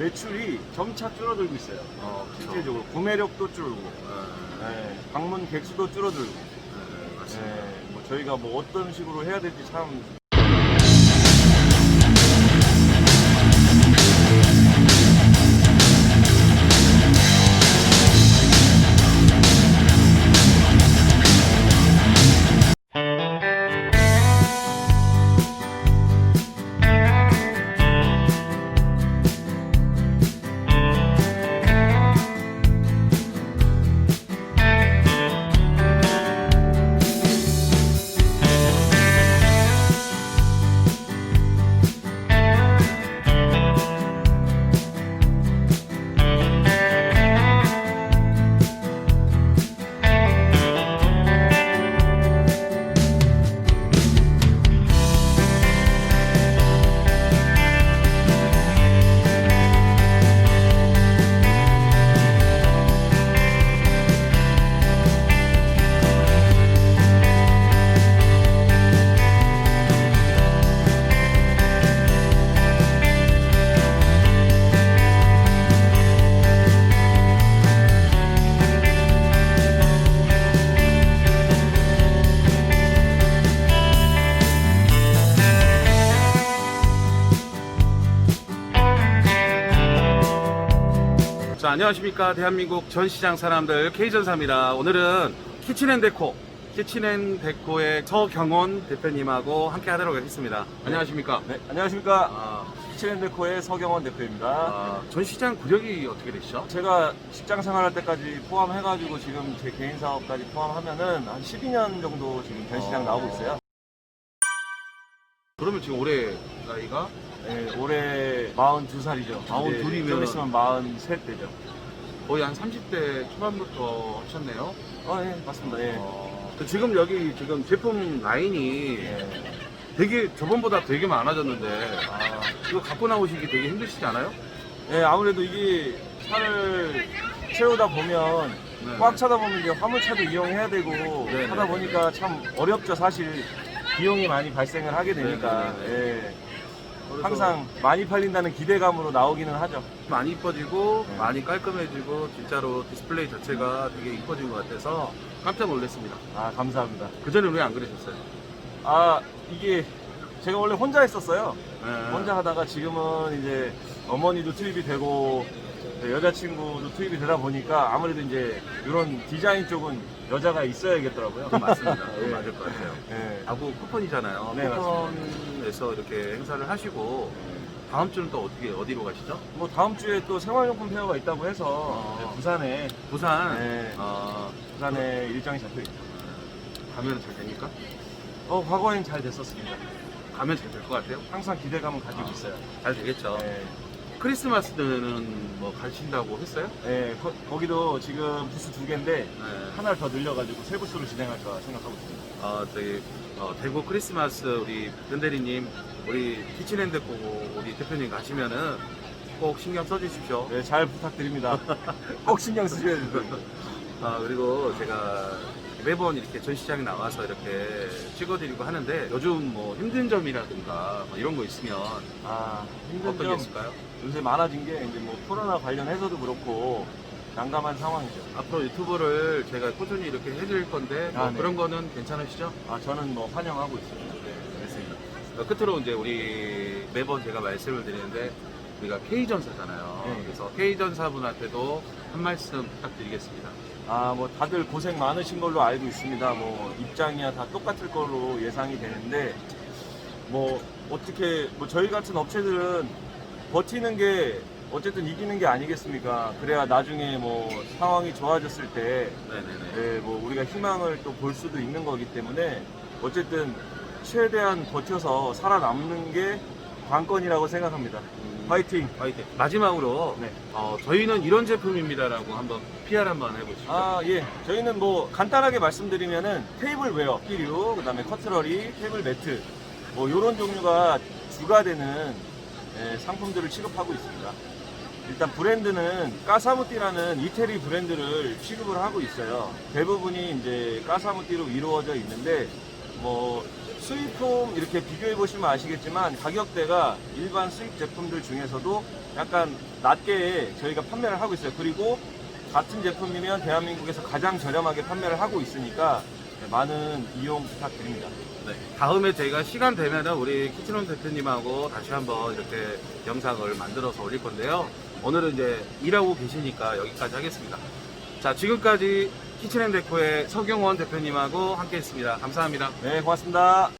매출이 점차 줄어들고 있어요. 어, 그쵸. 실질적으로 구매력도 줄고, 네, 네, 방문 객수도 줄어들고. 네, 맞습니다. 네, 뭐 저희가 뭐 어떤 식으로 해야 될지 참 자, 안녕하십니까. 대한민국 전시장 사람들 K전사입니다. 오늘은 키친앤데코, 키친앤데코의 서경원 대표님하고 함께 하도록 하겠습니다. 안녕하십니까. 네, 안녕하십니까 아, 키친앤데코의 서경원 대표입니다. 아, 전시장 구력이 어떻게 되시죠? 제가 직장 생활할 때까지 포함해가지고 지금 제 개인 사업까지 포함하면은 한 12년 정도 지금 전시장 어. 나오고 있어요. 그러면 지금 올해 나이가 네, 올해 42살이죠. 42 이면- 좀 있으면 43 되죠. 거의 한 30대 초반부터 하셨네요. 어, 예, 맞습니다. 예. 어, 지금 여기 지금 제품 라인이 예. 되게 저번보다 되게 많아졌는데 아, 이거 갖고 나오시기 되게 힘드시지 않아요? 예, 아무래도 이게 차를 채우다 보면 네. 꽉 차다 보면 이제 화물차도 이용해야 되고 네, 하다 네. 보니까 참 어렵죠 사실 비용이 많이 발생을 하게 되니까 네, 네, 예. 항상 많이 팔린다는 기대감으로 나오기는 하죠. 많이 이뻐지고 네. 많이 깔끔해지고 진짜로 디스플레이 자체가 되게 이뻐진 것 같아서 깜짝 놀랐습니다. 아 감사합니다. 그 전에 왜 안 그러셨어요? 아 이게 제가 원래 혼자 했었어요. 네. 혼자 하다가 지금은 이제 어머니도 투입이 되고 네, 여자친구도 투입이 되다 보니까 아무래도 이제 이런 디자인 쪽은 여자가 있어야겠더라고요. 그건 맞습니다. 그건 예. 맞을 것 같아요. 예. 아구 쿠폰이잖아요. 네, 쿠폰에서 이렇게 행사를 하시고 다음 주는 또 어떻게 어디로 가시죠? 뭐 다음 주에 또 생활용품 페어가 있다고 해서 어. 네, 부산에 부산. 네. 어, 부산에 일정이 잡혀 있죠. 가면 잘 됩니까? 어 과거엔 잘 됐었습니다. 가면 잘 될 것 같아요. 항상 기대감은 가지고 있어요. 잘 되겠죠. 네. 크리스마스는 뭐 가신다고 했어요? 네, 거, 기도 지금 부스 두 개인데 네. 하나를 더 늘려가지고 세 부스로 진행할까 생각하고 있습니다. 어, 저기 어, 대구 크리스마스 우리 변대리님 우리 키친핸드 보고 우리 대표님 가시면은 꼭 신경 써주십시오. 네, 잘 부탁드립니다. 꼭 신경 쓰셔야 돼요. 아 그리고 제가 매번 이렇게 전시장에 나와서 이렇게 찍어드리고 하는데 요즘 뭐 힘든 점이라든가 뭐 이런 거 있으면 아, 힘든 어떤 게 점 있을까요? 요새 많아진 게 이제 뭐 코로나 관련해서도 그렇고 난감한 상황이죠. 앞으로 유튜브를 제가 꾸준히 이렇게 해드릴 건데 뭐 아, 네. 그런 거는 괜찮으시죠? 아, 저는 뭐 환영하고 있습니다. 네, 알겠습니다. 어, 끝으로 이제 우리 매번 제가 말씀을 드리는데 우리가 K전사잖아요. 네. 그래서 K전사분한테도 한 말씀 부탁드리겠습니다. 아, 뭐 다들 고생 많으신 걸로 알고 있습니다. 뭐 입장이야 다 똑같을 걸로 예상이 되는데 뭐 어떻게 뭐 저희 같은 업체들은 버티는 게 어쨌든 이기는 게 아니겠습니까? 그래야 나중에 뭐 상황이 좋아졌을 때 네네네. 네, 뭐 우리가 희망을 또 볼 수도 있는 거기 때문에 어쨌든 최대한 버텨서 살아남는 게 관건이라고 생각합니다. 음, 파이팅! 화이팅. 마지막으로 네. 어, 저희는 이런 제품입니다라고 한번 PR 한번 해보시죠. 아, 예. 저희는 뭐 간단하게 말씀드리면은 테이블 웨어, 끼류, 그 다음에 커트러리, 테이블 매트 뭐 이런 종류가 주가 되는 예, 상품들을 취급하고 있습니다. 일단 브랜드는 까사무띠라는 이태리 브랜드를 취급을 하고 있어요. 대부분이 이제 까사무띠로 이루어져 있는데 뭐 수입품 이렇게 비교해 보시면 아시겠지만 가격대가 일반 수입 제품들 중에서도 약간 낮게 저희가 판매를 하고 있어요. 그리고 같은 제품이면 대한민국에서 가장 저렴하게 판매를 하고 있으니까 네, 많은 이용 부탁드립니다. 네. 다음에 저희가 시간 되면은 우리 키친홈 대표님하고 다시 한번 이렇게 영상을 만들어서 올릴 건데요. 오늘은 이제 일하고 계시니까 여기까지 하겠습니다. 자, 지금까지 키친앤데코의 서경원 대표님하고 함께 했습니다. 감사합니다. 네, 고맙습니다.